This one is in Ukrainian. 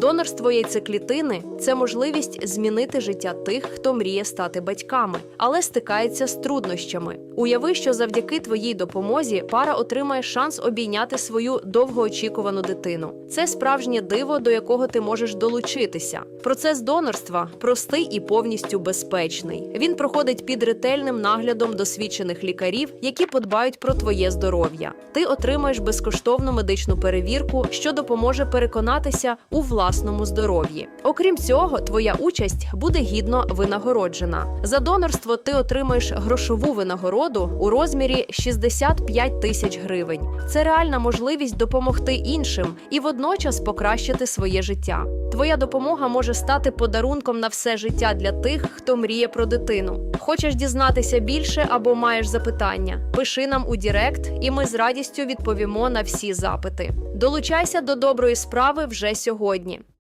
Донорство яйцеклітини це можливість змінити життя тих, хто мріє стати батьками, але стикається з труднощами. Уяви, що завдяки твоїй допомозі пара отримає шанс обійняти свою довгоочікувану дитину. Це справжнє диво, до якого ти можеш долучитися. Процес донорства простий і повністю безпечний. Він проходить під ретельним наглядом досвідчених лікарів, які подбають про твоє здоров'я. Ти отримаєш безкоштовну медичну перевірку, що допоможе переконатися у власному здоров'ї. Окрім цього, твоя участь буде гідно винагороджена. За донорство ти отримаєш грошову винагороду у розмірі 65 тисяч гривень. Це реальна можливість допомогти іншим і водночас покращити своє життя. Твоя допомога може стати подарунком на все життя для тих, хто мріє про дитину. Хочеш дізнатися більше або маєш запитання? Пиши нам у Дірект, і ми з радістю відповімо на всі запити. Долучайся до доброї справи вже сьогодні.